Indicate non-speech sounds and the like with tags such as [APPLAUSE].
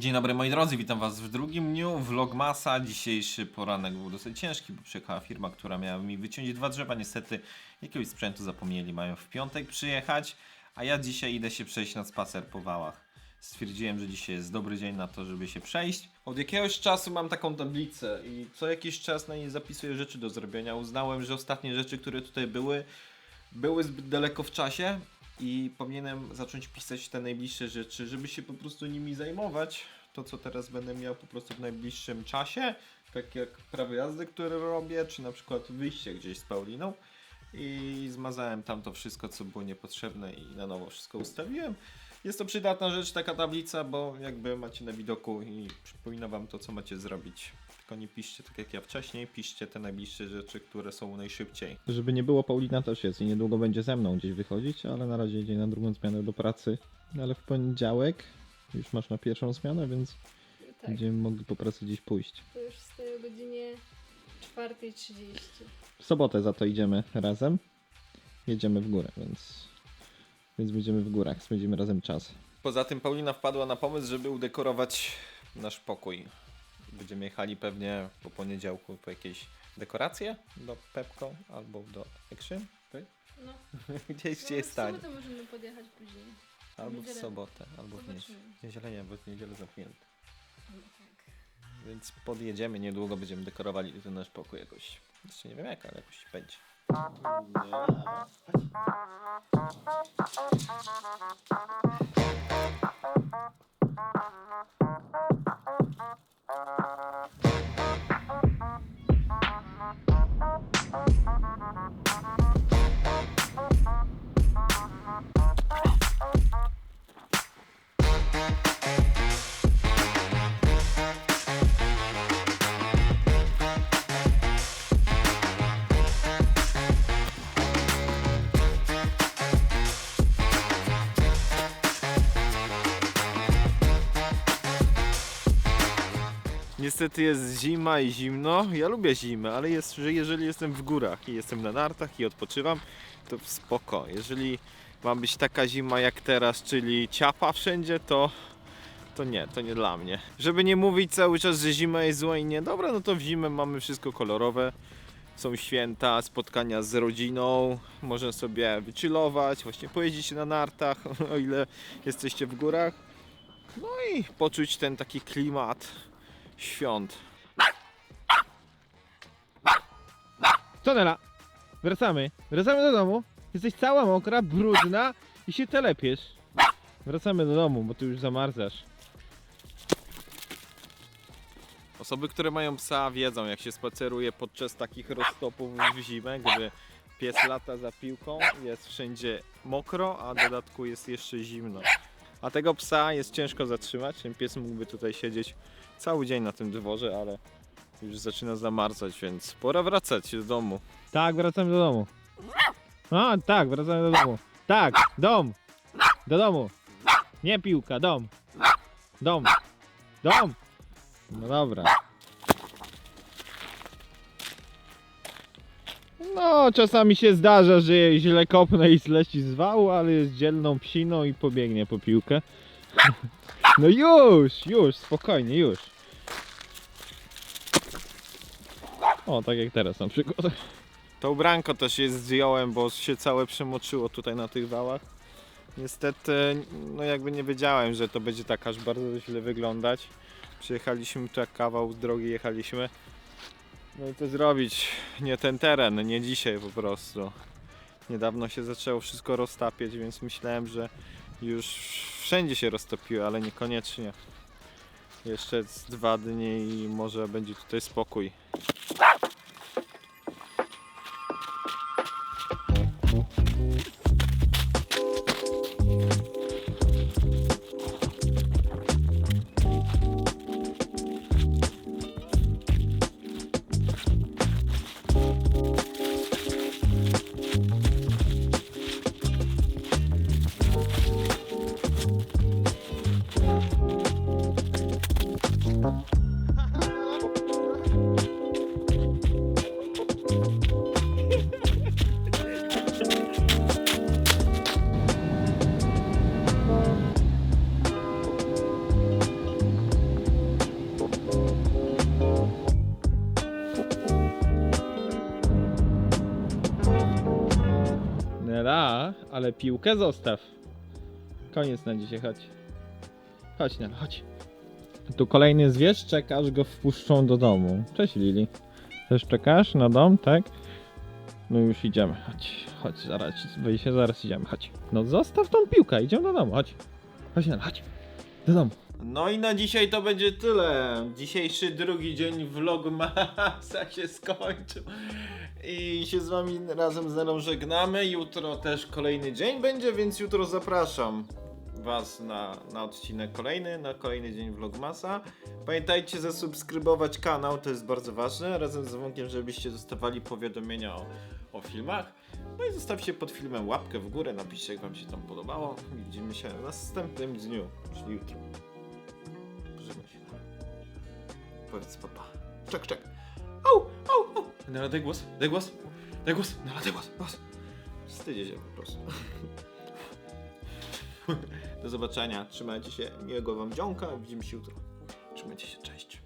Dzień dobry moi drodzy, witam was w drugim dniu Vlogmasa. Dzisiejszy poranek był dosyć ciężki, bo przyjechała firma, która miała mi wyciąć dwa drzewa. Niestety jakiegoś sprzętu zapomnieli, mają w piątek przyjechać, a ja dzisiaj idę się przejść na spacer po wałach. Stwierdziłem, że dzisiaj jest dobry dzień na to, żeby się przejść. Od jakiegoś czasu mam taką tablicę i co jakiś czas na niej zapisuję rzeczy do zrobienia. Uznałem, że ostatnie rzeczy, które tutaj były, były zbyt daleko w czasie i powinienem zacząć pisać te najbliższe rzeczy, żeby się po prostu nimi zajmować. To, co teraz będę miał po prostu w najbliższym czasie, tak jak prawo jazdy, które robię, czy na przykład wyjście gdzieś z Pauliną. I zmazałem tam to wszystko, co było niepotrzebne i na nowo wszystko ustawiłem. Jest to przydatna rzecz, taka tablica, bo jakby macie na widoku i przypomina wam to, co macie zrobić. Tylko nie piszcie tak jak ja wcześniej, piszcie te najbliższe rzeczy, które są najszybciej. Żeby nie było, Paulina też jest i niedługo będzie ze mną gdzieś wychodzić, ale na razie idzie na drugą zmianę do pracy. Ale w poniedziałek już masz na pierwszą zmianę, więc Tak, będziemy mogli po pracy gdzieś pójść. to już wstaję o godzinie 4.30. W sobotę za to idziemy razem. Jedziemy w górę, więc, więc będziemy w górach, spędzimy razem czas. Poza tym Paulina wpadła na pomysł, żeby udekorować nasz pokój. Będziemy jechali pewnie po poniedziałku po jakieś dekoracje do Pepko albo do Action. Tak? No, [LAUGHS] Gdzieś no w stanie. sobotę możemy podjechać później. Albo w niedzielę. sobotę, albo w niedzielę. Zobaczymy. Niedzielę nie, bo w niedzielę zamknięte. No, tak. Więc podjedziemy, niedługo będziemy dekorowali ten nasz pokój jakoś. Jeszcze nie wiem jak, ale jakoś będzie. Niestety jest zima i zimno. Ja lubię zimę, ale jest, że jeżeli jestem w górach i jestem na nartach i odpoczywam, to spoko. Jeżeli ma być taka zima jak teraz, czyli ciapa wszędzie, to, to nie, to nie dla mnie. Żeby nie mówić cały czas, że zima jest zła i niedobra, no to w zimę mamy wszystko kolorowe. Są święta, spotkania z rodziną, można sobie wychillować, właśnie pojeździć na nartach, [LAUGHS] o ile jesteście w górach. No i poczuć ten taki klimat świąt. Co Nela? Wracamy. Wracamy do domu. Jesteś cała mokra, brudna i się telepiesz. Wracamy do domu, bo ty już zamarzasz. Osoby, które mają psa wiedzą jak się spaceruje podczas takich roztopów w zimę, gdy pies lata za piłką, jest wszędzie mokro, a w dodatku jest jeszcze zimno. A tego psa jest ciężko zatrzymać, ten pies mógłby tutaj siedzieć cały dzień na tym dworze, ale już zaczyna zamarzać, więc pora wracać do domu. Tak, wracamy do domu. A, tak, wracamy do domu. Tak, dom. Do domu. Nie piłka, dom. Dom. Dom. No dobra. No, czasami się zdarza, że jej źle kopnę i zleci z wału, ale jest dzielną psiną i pobiegnie po piłkę. No już, już, spokojnie, już. O, tak jak teraz na przykład. To ubranko też je zdjąłem, bo się całe przemoczyło tutaj na tych wałach. Niestety, no jakby nie wiedziałem, że to będzie tak aż bardzo źle wyglądać. Przyjechaliśmy tu jak kawał drogi jechaliśmy. No i co zrobić? Nie ten teren, nie dzisiaj po prostu. Niedawno się zaczęło wszystko roztapiać, więc myślałem, że już wszędzie się roztopiło, ale niekoniecznie. Jeszcze dwa dni i może będzie tutaj spokój. Ale piłkę zostaw. Koniec na dzisiaj, chodź. Chodź, Nela, chodź. Tu kolejny zwierz czeka, aż go wpuszczą do domu. Cześć, Lili. Też czekasz na dom, tak? No już idziemy, chodź. Chodź, zaraz, się, zaraz idziemy, chodź. No zostaw tą piłkę, idziemy do domu, chodź. Chodź, Nela, chodź. Do domu. No i na dzisiaj to będzie tyle. Dzisiejszy drugi dzień vlogmasa się skończył. I się z wami razem z Nelą żegnamy. Jutro też kolejny dzień będzie, więc jutro zapraszam was na, na odcinek kolejny, na kolejny dzień vlogmasa. Pamiętajcie zasubskrybować kanał, to jest bardzo ważne, razem z dzwonkiem, żebyście dostawali powiadomienia o, o filmach. No i zostawcie pod filmem łapkę w górę, napiszcie jak wam się tam podobało. Widzimy się w następnym dniu, czyli jutro. Powiedz papa. Czek, czek. Au, au, au. Nela, daj głos, daj głos. Daj głos, Nela, daj głos, głos. Wstydzie się po prostu. Do zobaczenia, trzymajcie się, miłego wam dzionka, widzimy się jutro. Trzymajcie się, cześć.